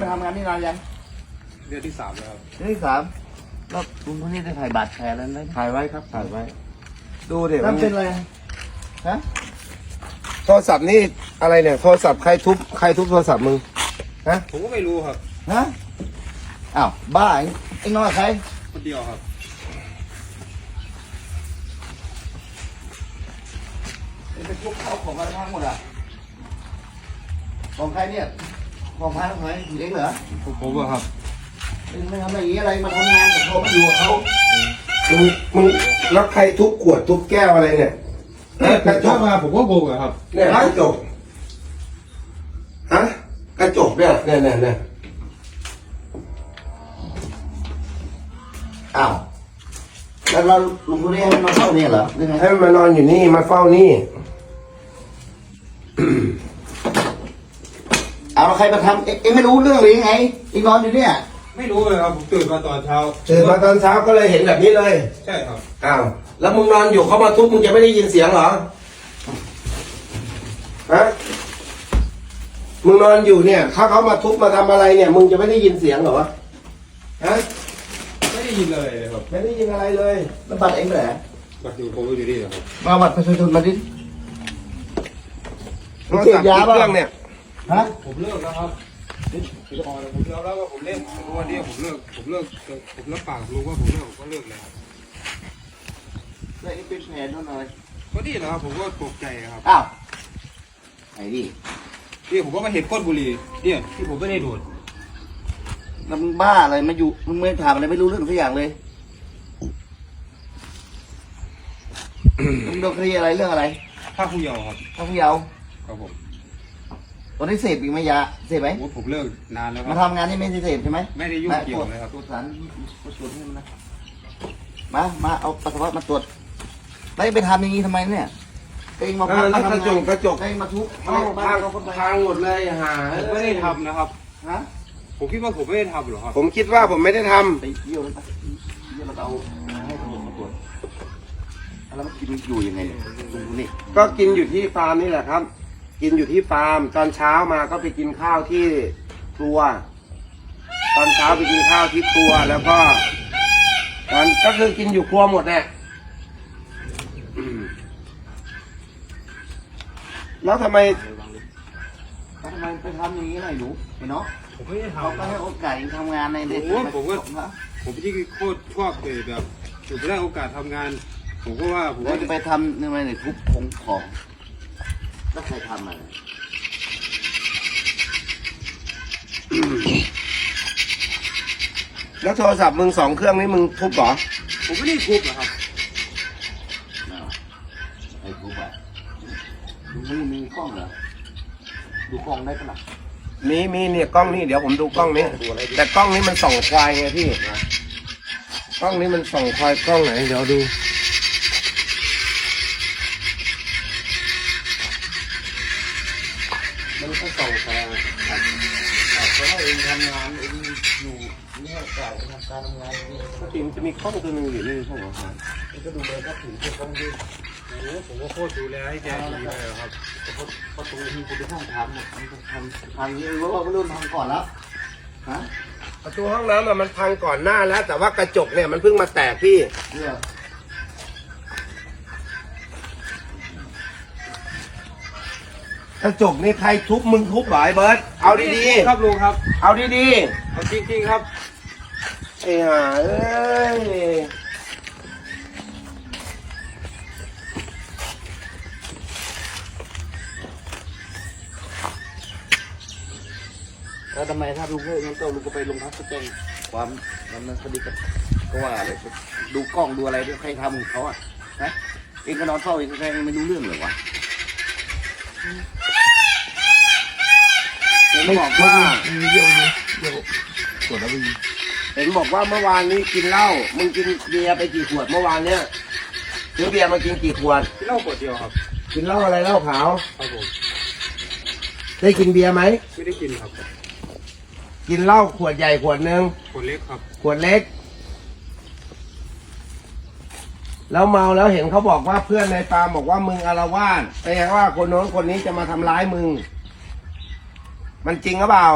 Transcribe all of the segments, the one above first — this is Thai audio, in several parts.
มาทำงานนี่นานยังเดือนที่สามแล้วครับเดือนที่สามแล้วคุณคนนี้ได้ถ่ายบัตรถ่ายอะไรไหมถ่ายไว้ครับถ่ายไว้ ดูเดี๋ยวนั่นเป็นอะไรฮะโทรศัพท์นี่อะไรเนี่ยโทรศัพท์ใครทุบใครทุบโทรศัพท์มึงฮะผมก็ไม่รู้ครับฮะอ้าวบ้าไอ้ไอ้น้อยใครคนเดียวครับเป็นพวกข้าวของอะไรทั้งหมดอะของใครเนี่ย ของพายของใครอยู่เองเหรอผมผมอะครับเองไม่ทำอะไรอย่างนี้อะไรมาทำงานกับเขาไม่อยู่กับเขามึงมึงแล้วใครทุบขวดทุบแก้วอะไรเนี่ยฮะกระจถ้ากมาผมก็งงอะครับเนี่ยกระจกฮะกระจกเนี่ยเนี่ยเนี่ยเนี่ยอ้าวแล้วเราลุงคนนี้ให้มันมาเข้าเนี่ยเหรอหรือไงให้มันมานอนอยู่นี่มาเฝ้านี่ เอาแล้วใครมาทำเอ๊ะเอ็งไม่รู้เรื่องหรือยังไงเอ็งนอนอยู่เนี่ย ไม่รู้เลยครับผมตื่นมาตอนเช้าตื่นมาตอนเช้าก็เลยเห็นแบบนี้เลย ใช่ครับอ้าว แล้วมึงนอนอยู่เขามาทุบมึงจะไม่ได้ยินเสียงเหรอ ฮะ มึงนอนอยู่เนี่ย ถ้าเขามาทุบมาทำอะไรเนี่ย มึงจะไม่ได้ยินเสียงเหรอวะฮะ ไม่ได้ยินเลยครับไม่ได้ยินอะไรเลย แล้วบัตรเอ็งไปไหนบัตรอยู่ผมก็อยู่นี่ครับมาบัตรประชาชนมาดิโทรศัพท์กี่เครื่องเนี่ย ฮะผมเลิกแล้วครับพอแล้วผมยอมรับว่าผมเล่นวันนี้ผมเลิก ผมเลิก ผมรับปากกับลุงว่าผมเลิกผมก็เลิกเลยครับแล้วเอ็งเป็นแผนเท่าไหร่ก็นี่แหละครับผมก็ตกใจครับอ้าวไอ้นี่นี่ผมก็มาเห็นก้นบุหรี่เนี่ยที่ผมไม่ได้ดูดแล้วมึงบ้าอะไรมาอยู่มึงไม่ถามอะไรไม่รู้เรื่องทุกอย่างเลยมึงโดนคดีอะไรเรื่องอะไรภาคผู้เยาว์ครับท้องเยาว์ครับผม ตอนนี้เสพอีกไหมยาเสพไหมผมว่าผมเลิกนานแล้วคมารับ ทำงานนี่ไม่ได้เสพใช่ไหมไม่ได้ยุ่งเกี่ยวเลยครับ ตรวจสารตรวจให้มันนะมามาเอาปัสสาวะมาตรวจแล้วเอ็งไปทำอย่างนี้ทำไมเนี่ยเองมาเออแล้วกระจกกระจกเองมาทุบเอาพังพังหมดเลยหาผมไม่ได้ทำนะครับ ฮะผมคิดว่าผมไม่ได้ทำหรอกครับผมคิดว่าผมไม่ได้ทำไปเยี่ยวเลยไปเยี่ยวแล้วก็เอาให้ตำรวจมาตรวจแล้วมันกินอยู่ยังไงเนี่ยดูนี่ก็กินอยู่ที่ฟาร์มนี่แหละครับ กินอยู่ที่ฟาร์ม ตอนเช้ามาก็ไปกินข้าวที่ครัว ตอนเช้าไปกินข้าวที่ครัวแล้วก็ตอนก็คือกินอยู่ครัวหมดแหละอืมแล้วทำไมแล้วทำไมไปทำอย่างนี้ล่ะไอ้หนูไอ้เนาะผมไม่ได้เขาทำก็นะคให้รับโอกาสเองทำงานในเด็กโอ้ผมก็ผมที่โคตรชอบเลยแบบผมได้โอกาสทำงาน ผมก็ว่าผมแล้วว่าจะไปทำยังไงเนี่ยทุบของของ แล้วใครทำอะไรแล้วโทรศัพท์มึงสองเครื่องนี้มึงทุบเหรอผมไม่ได้ทุบนะครับอ้าวไอ้ทุบอะมึงไม่มีกล้องเหรอดูกล้องได้ปะล่ะมีมีเนี่ยกล้องนี่เดี๋ยวผมดูกล้องนี้ แต่กล้องนี้มันส่องควายไงพี่ กล้องนี้มันส่องควายกล้องไหนเดี๋ยวดู มันก็ส่งแต่เพราะว่าเองทำงานเองอยู่นี่โอกาสทำการทำงานนี่จริงจะมีกล้องตัวหนึงอยู่นี่ใช่ไหมครับก็ดูเลยก็ถึงจะต้องยืนโอ้ผมก็โคตรดูแลให้แกดีเลยครับประตูที่คุณห้องทำทำทำทำนี้รู้ว่าไม่รู้ทำก่อนแล้วฮะประตูห้องน้ำอะมันพังก่อนหน้าแล้ว แต่ว่ากระจกเนี่ยมันเพิ่งมาแตกพี่ เนี่ยกระจกนี่ใครทุบมึงทุบเหรอไอ้เบิร์ตเอาดีครับลุงครับๆเอาดีเอาจริงๆครับ อ้ห่าเอ้ยแล้วทำไมถ้าลุงเลิกงั้นก็ลุงก็ไปโรงพักก็แจ้งความดำเนินคดีกับก็ว่าอะไรดูกล้องดูอะไรด้วยใครทำของเขาอะนะเองก็นอนเฝ้าเองก็แค่ไม่รู้เรื่องเลยวะเห็นบอกว่าเยี่ยวนี่เยี่ยวตรวจแล้วมี เห็นบอกว่าเมื่อวานนี้กินเหล้า มึงกินเบียร์ไปกี่ขวดเมื่อวานเนี้ยซื้อเบียร์มากินกี่ขวดเหล้าขวดเดียวครับ กินเหล้าอะไรเหล้าขาว ครับผม ได้กินเบียร์ไหม ไม่ได้กินครับ กินเหล้าขวดใหญ่ขวดหนึ่งขวดเล็กครับ ขวดเล็ก แล้วเมาแล้วเห็นเขาบอกว่าเพื่อนในฟาร์มบอกว่ามึงอารวาสแปลว่าคนโน้นคนนี้จะมาทำร้ายมึง มันจริงหรือเปล่า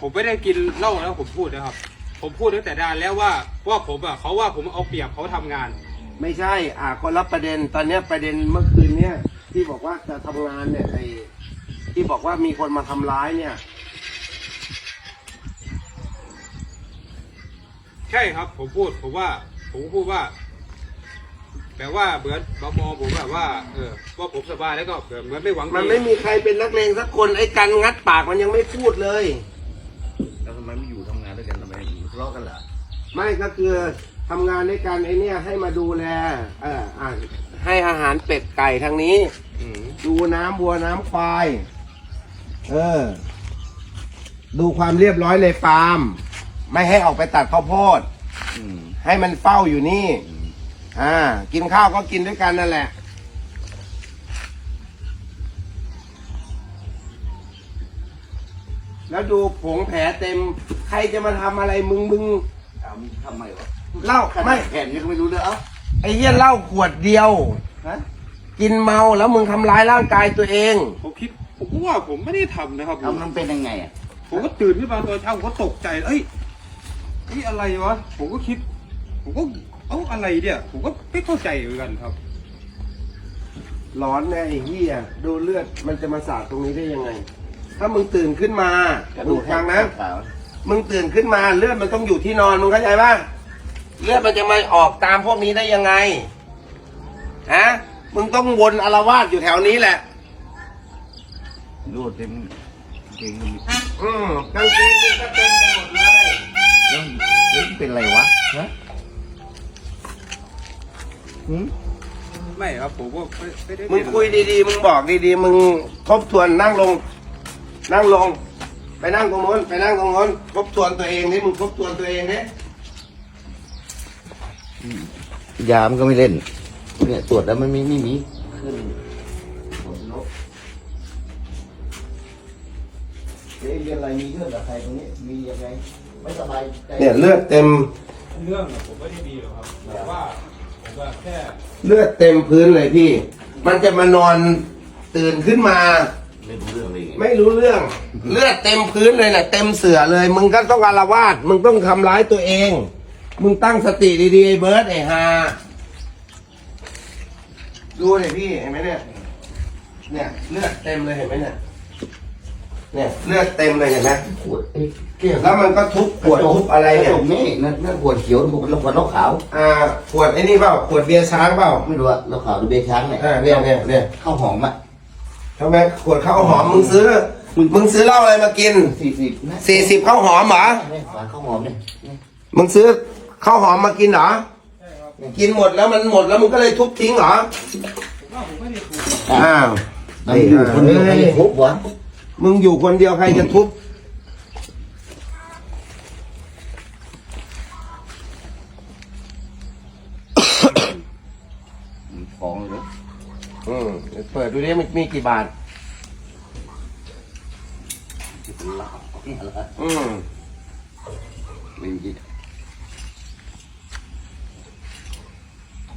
ผมไม่ได้กินเหล้าแล้วผมพูดนะครับ ผมพูดตั้งแต่ดานแล้วว่าว่าผมอะเขาว่าผมเอาเปรียบเขาทำงาน ไม่ใช่ อ่าคนละประเด็น ตอนเนี้ยประเด็นเมื่อคืนเนี้ยที่บอกว่าจะทำงานเนี่ยไอ้ที่บอกว่ามีคนมาทำร้ายเนี่ย ใช่ครับ ผมพูดผมว่า ผมพูดว่าแบบว่าเหมือนบมองผมแบบว่าเออว่าผมสบายแล้วก็แบบเหมือนไม่หวังดี มันไม่มีใครเป็นนักเลงสักคนไอ้กันงัดปากมันยังไม่พูดเลย เลาะกันเหรอไม่ก็คือทำงานด้วยกันไอ้เนี่ยให้มาดูแล เอออะให้อาหารเป็ดไก่ทางนี้ อืมดูน้ำวัวน้ำควาย เออ ดูความเรียบร้อยในฟาร์ม ไม่ให้ออกไปตัดข้าวโพด อืมให้มันเฝ้าอยู่นี่ อ่า กินข้าวก็กินด้วยกันนั่นแหละ แล้วดูผงแผลเต็ม ใครจะมาทำอะไรมึงมึงเอามึงทำไมวะเหล้าไม่ไม่แผนยังไม่รู้เรื่องเอ้าไอ้เหี้ยเหล้าขวดเดียว ฮะกินเมาแล้วมึงทำร้ายร่างกายตัวเอง ผมคิดผมก็ว่าผมไม่ได้ทำนะครับ เอามันเป็นยังไงอะผมก็ตื่นขึ้นมาตอนเช้าผมก็ตกใจเอ้ยนี่อะไรวะ ผมก็คิด ผมก็เอ้าอะไรเนี่ย ผมก็ไม่เข้าใจเหมือนกันครับ ร้อนแน่ไอ้เหี้ยดูเลือดมันจะมาสาดตรงนี้ได้ยังไง ถ้ามึงตื่นขึ้นมาดูฟังนะขาวมึงตื่นขึ้นมาเลือดมันต้องอยู่ที่นอนมึงเข้าใจป่ะเลือดมันจะมาออกตามพวกนี้ได้ยังไงฮะมึงต้องวนอารวาสอยู่แถวนี้แหละรูดเต็มเก่งมีอืมกางเกงมึงก็เต็มไปหมดเลยเรื่องเรื่องเป็นไรวะฮะหืมไม่ครับผมก็ไม่ไม่ได้มึงคุยดีๆ มึงบอกดีๆ มึงทบทวนนั่งลง นั่งลง ไปนั่งตรงโน้น ไปนั่งตรงโน้นทบทวนตัวเองนี่มึงทบทวนตัวเองนี่ยามันก็ไม่เล่น เนี่ยตรวจแล้วมันไม่ไม่มีขึ้นผลลบเอ๊ะเรียนอะไรมีเรื่องกับใครตรงนี้มียังไงไม่สบายใจเนี่ยเลือดเต็ม เรื่องอะผมไม่ได้ดีหรอกครับแต่ว่าผมก็แค่ เลือดเต็มพื้นเลยพี่ มันจะมานอนตื่นขึ้นมา ไม่รู้เรื่องเลยไงไม่รู้เรื่อง เลือดเต็มพื้นเลยนะเต็มเสือเลย มึงก็ต้องอารวาสมึงต้องทำร้ายตัวเอง มึงตั้งสติดีๆไอ้เบิร์ดไอ้ฮาดูเลยพี่เห็นไหมเนี่ยเนี่ย เลือดเต็มเลยเห็นไหมเนี่ยเนี่ยเลือดเต็มเลยเห็นไหมขวดเอ๊ะเกี่ยวแล้วมันก็ทุบขวดทุบอะไรเนี่ยตรงนี้นั่นนั่นขวดเขียวขวดขวดเหล้าขาว อ่าขวดไอ้นี่เปล่าขวดเบียร์ช้างเปล่าไม่รู้อะเหล้าขาวหรือเบยร์ช้างเนี่ยอ่าเนี่ยเนี่ยเนี่ยข้าวหอมอะ ทำไมขวดข้าวหอมมึงซื้อ มึงซื้อเหล้าอะไรมากินสี่สิบนะสี่สิบข้าวหอมเหรอเนี่ยฝาข้าวหอมเนี่ยมึงซื้อข้าวหอมมากินเหรอกินหมดแล้วมันหมดแล้วมึงก็เลยทุบทิ้งเหรอผมว่าผมไม่ได้ถูกอ้าวมันอยู่คนเดียวใครจะทุบวะมึงอยู่คนเดียวใครจะทุบ ฟ้องเลย อืมเดี๋ยวเปิดดูดิมันมีกี่บาทเหล้าเนี่ยเหรออืมไม่มี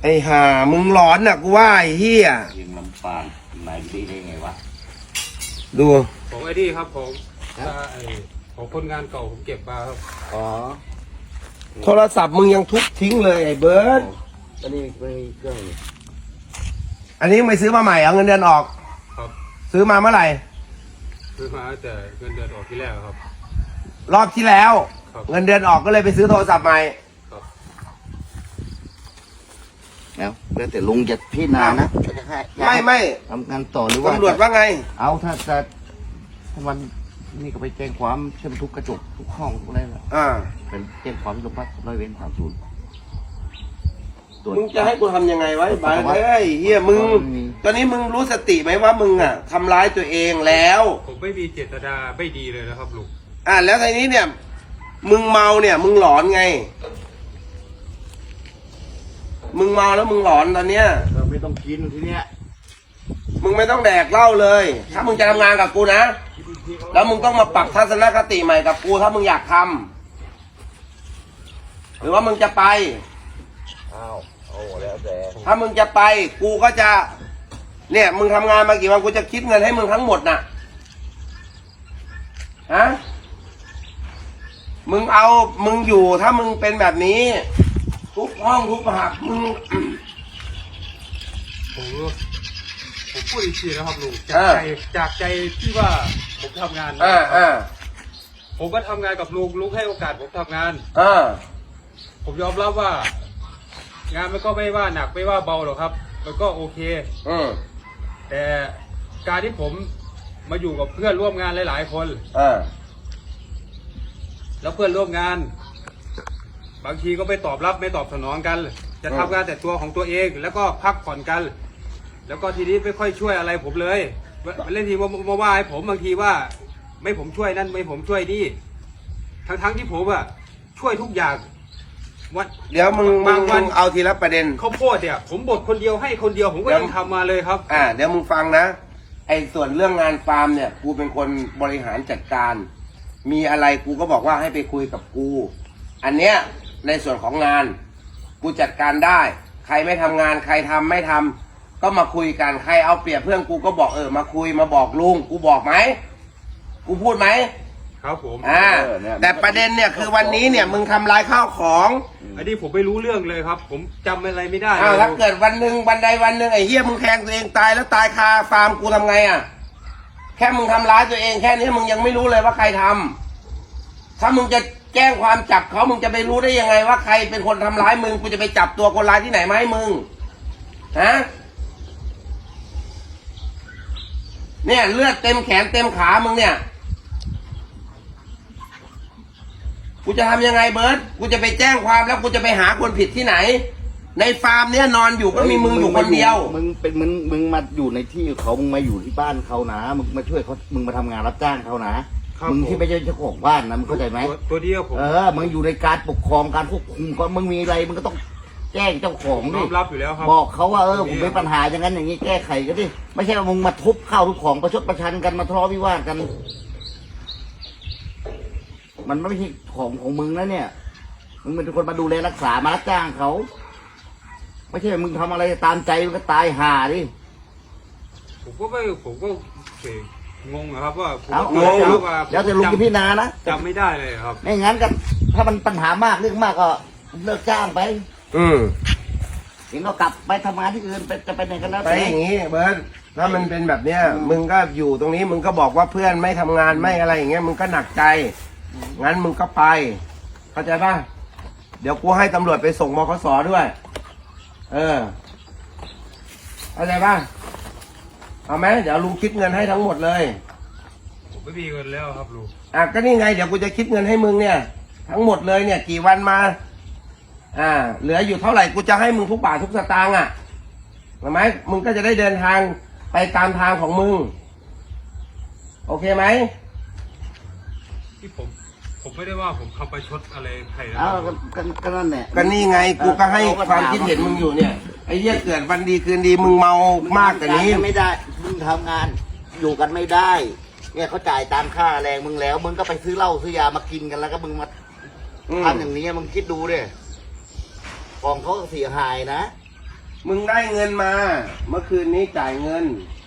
ไอ้ห่ามึงหลอนน่ะกูว่าไอ้เฮียเรียงลำปางไหนดีได้ไงวะ ดู ของไอ้นี่ครับผมถ้าไอ้ของคนงานเก่าผมเก็บมาครับ อ๋อ โทรศัพท์มึงยังทุบทิ้งเลยไอ้เบิร์ดอันนี้ไม่มีเครื่องนี่ อันนี้มึงไปซื้อมาใหม่เอาเงินเดือนออก ครับซื้อมาเมื่อไหร่ ซื้อมาตั้งแต่เงินเดือนออกที่แรกครับ รอบที่แล้ว ครับ เงินเดือนออกก็เลยไปซื้อโทรศัพท์ใหม่ครับแล้วแล้วแต่ลุงจะพี่นานะจะให้ไม่ไม่ทำงานต่อหรือว่าตำรวจว่าไง เอาถ้าจะถ้ามันนี่ก็ไปแจ้งความเชื่อมทุกกระจกทุกห้องทุกอะไรแหละอ่า เป็นแจ้งความที่โรงพักร้อยเว้นสามศูนย์ ตรวจมึงจะให้กูทำยังไงวะไอ้บายเฮ้ยเฮียมึงไม่มีตอนนี้มึงรู้สติไหมว่ามึงอะทำร้ายตัวเองแล้ว ผมไม่มีเจตนาไม่ดีเลยนะครับลุงอะแล้วทีนี้เนี่ย มึงเมาเนี่ย มึงหลอนไง มึงเมาแล้วมึงหลอนตอนเนี้ย เราไม่ต้องกินทีเนี้ยมึงไม่ต้องแดกเหล้าเลย ถ้ามึงจะทำงานกับกูนะ แล้วมึงต้องมาปรับทัศนคติใหม่กับกูถ้ามึงอยากทำหรือว่ามึงจะไป อ้าวโอ้แล้วแต่ถ้ามึงจะไปกูก็จะ เนี่ย มึงทำงานมากี่วันกูจะคิดเงินให้มึงทั้งหมดน่ะฮะมึงเอามึงอยู่ถ้ามึงเป็นแบบนี้ ทุกห้องทุกหับมึง ผมผมพูดอีกทีนะครับลุงเอจากอใจจากใจที่ว่าผมทำงานนะอ่าอ่าผมก็ทำงานกับลุงลุงให้โอกาสผมทำงาน อ่าผมยอมรับว่า งานมันก็ไม่ว่าหนักไม่ว่าเบาหรอกครับ มันก็โอเคอืมแต่การที่ผมมาอยู่กับเพื่อนร่วมงานหลาย ๆ คนอ่าแล้วเพื่อนร่วมงาน บางทีก็ไม่ตอบรับไม่ตอบสนองกัน จะทำงานแต่ตัวของตัวเอง แล้วก็พักผ่อนกัน แล้วก็ทีนี้ไม่ค่อยช่วยอะไรผมเลยเล่นทีมามาว่าให้ผมบางทีว่า ไม่ผมช่วยนั่นไม่ผมช่วยนี่ทั้งทั้งๆที่ผมอะช่วยทุกอย่าง วันเดี๋ยวมึงมึบางงวัมึนงเอาทีละประเด็น ข้าวโพดเนี่ย ผมบดคนเดียวให้คนเดียวผมก็เดี๋ยวยังทำมาเลยครับ อ่าเดี๋ยวมึงฟังนะไอ้ส่วนเรื่องงานฟาร์มเนี่ย กูเป็นคนบริหารจัดการ มีอะไรกูก็บอกว่าให้ไปคุยกับกู อันเนี้ยในส่วนของงาน กูจัดการได้ ใครไม่ทำงานใครทำไม่ทำก็มาคุยกันใครเอาเปรียบเพื่อนกูก็บอกเออมาคุยมาบอกลุงกูบอกไหมกูพูดไหม ครับผม อ่าเออเนี่ย แต่ประเด็นเนี่ยคือวันนี้เนี่ยมึงทำลายข้าวของอันนี้ผมไม่รู้เรื่องเลยครับ ผมจำอะไรไม่ได้อ้าวเลยถ้าเกิดวันหนึ่งวันใดวันหนึ่งไอ้เหี้ยมึงแทงตัวเองตายแล้วตายคาฟาร์มกูทำไงอะแค่มึงทำร้ายตัวเองแค่นี้มึงยังไม่รู้เลยว่าใครทำถ้ามึงจะแจ้งความจับเขามึงจะไปรู้ได้ยังไง ว่าใครเป็นคนทำร้ายมึงกูจะไปจับตัวคนร้ายที่ไหนมาให้มึงฮะเนี่ยเลือดเต็มแขนเต็มขามึงเนี่ย กูจะทำยังไงเบิร์ตกูจะไปแจ้งความแล้วกูจะไปหาคนผิดที่ไหน ในฟาร์มเนี่ยนอนอยู่ก็มีมึงอยู่คนเดียว มึงเป็นมึงมึงมาอยู่ในที่เขามึงมาอยู่ที่บ้านเขานะมึงมาช่วยเขามึงมาทำงานรับจ้างเขานะมึงที่ไม่ใช่เจ้าของบ้านนะมึงเข้าใจไหมตัวตัวเดียวผมเออมึงอยู่ในการปกครองการควบคุมก็มึงมีอะไรมึงก็ต้องแจ้งเจ้าของยดิอมรับอยู่แล้วครับบอกเขาว่าเออผมมีปัญหาอย่างนั้นอย่างนี้แก้ไขกันดิไม่ใช่ว่ามึงมาทุบข้าวทุบของประชดประชันกันมาทะเลาะวิวาทกัน มันไม่ใช่ของของมึงนะเนี่ย มึงเป็นคนมาดูแลรักษามารับจ้างเขา ไม่ใช่มึงทำอะไรตามใจมึงก็ตายห่าดิ ผมก็ไม่ผมก็เอ่องงนะครับว่าผมเอาก็เอาไม่เอารู้ว่าแล้วแต่ลุงจะพิจารณานะ จำไม่ได้เลยครับ ไม่งั้นก็ถ้ามันปัญหามากเรื่องมากก็เลิกจ้างไปอืมเองก็กลับไปทำงานที่อื่นไปจะไปไหนกันแล้วไปอย่างนี้เบิร์ตถ้ามันเป็นแบบเนี้ย มึงก็อยู่ตรงนี้มึงก็บอกว่าเพื่อนไม่ทำงานไม่อะไรอย่างเงี้ยมึงก็หนักใจ งั้นมึงก็ไป เข้าใจป่ะ เดี๋ยวกูให้ตำรวจไปส่งมคสด้วย เออ เข้าใจป่ะ เอาไหมเดี๋ยวลุงคิดเงินให้ทั้งหมดเลย ผมไม่มีเงินแล้วครับลุงอะก็นี่ไง เดี๋ยวกูจะคิดเงินให้มึงเนี่ย ทั้งหมดเลยเนี่ย กี่วันมา อ่า เหลืออยู่เท่าไหร่กูจะให้มึงทุกบาททุกสตางค์อะเห็นไหมมึงก็จะได้เดินทางไปตามทางของมึง โอเคไหม ที่ผม ผมไม่ได้ว่าผมทำไปชดอะไรใครนะคเอารับก็ก็ก็นั่นแหละก็นี่ไงกูก็ให้ความคิดเห็นมึงอยู่เนี่ยไอ้เหี้ยเกิดวันดีคืนดีมึงเมามากกว่านี้มึงทำงไม่ได้มึงทำงานอยู่กันไม่ได้ เนี่ยเขาจ่ายตามค่าแรงมึงแล้วมึงก็ไปซื้อเหล้าซื้อยามากินกันแล้วก็มึงมาอืม ทำอย่างนี้มึงคิดดูดิของเขาก็เสียหายนะมึงได้เงินมา เมื่อคืนนี้จ่ายเงิน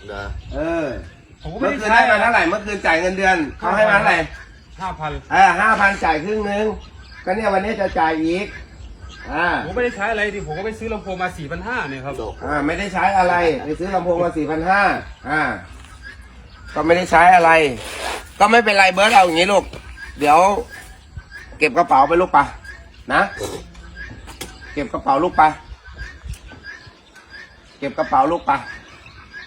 เด้อเออ ผมก็เมื่ไม่อคืนได้ได้ใช้มาเท่าไหร่เมื่อคืนจ่ายเงินเดือนเขาให้มาเท่าไหร่ ห้าพันอ่าห้าพันจ่ายครึ่งนึง ก็เนี่ยวันนี้จะจ่ายอีก อ่า ผมไม่ได้ใช้อะไรดิผมก็ไปซื้อลำโพงมาสี่พันห้าเนี่ยครับโดอ่า ไม่ได้ใช้อะไร ไปซื้อลำโพงมาสี่พันห้าอ่า ก็ไม่ได้ใช้อะไร ก็ไม่เป็นไรเบิร์ดเอาอย่างนี้ลูก เดี๋ยว เก็บกระเป๋าไปลูกปะนะ เก็บกระเป๋าลูกปะเก็บกระเป๋าลูกปะ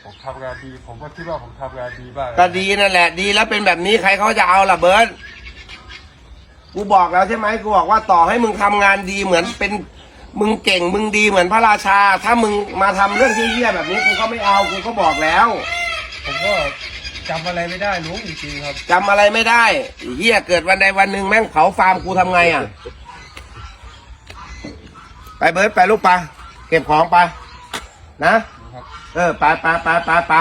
ผมทำงานดี ผมก็คิดว่าผมทำงานดีบ้างก็ดีนั่นแหละ ดีแล้วเป็นแบบนี้ใครเขาจะเอาล่ะเบิร์ดกูบอกแล้วใช่ไหมกูบอกว่าต่อให้มึงทำงานดีเหมือนเป็นมึงเก่งมึงดีเหมือนพระราชา ถ้ามึงมาทำเรื่องที่เหี้ยแบบนี้กูก็ไม่เอากูก็บอกแล้วผมก็จำอะไรไม่ได้ลุงจริงๆครับ จำอะไรไม่ได้ไอ้เหี้ยเกิดวันใดวันหนึ่งแม่งเผาฟาร์มกูทำไงอะ ไปเบิร์ดไปลูกไปเก็บของไปนะครับ เออไปไปไปไปไป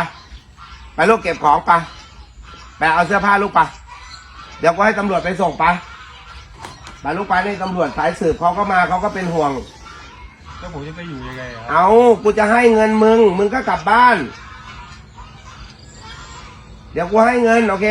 ไปลูกเก็บของไปไปเอาเสื้อผ้าลูกไปเดี๋ยวก็ให้ตำรวจไปส่งไปไปลูกไปนี่ตำรวจสายสืบเขาก็มาเขาก็เป็นห่วง แล้วผมจะไปอยู่ยังไงอะครับเอากูจะให้เงินมึง มึงก็กลับบ้าน เดี๋ยวกูให้เงินโอเค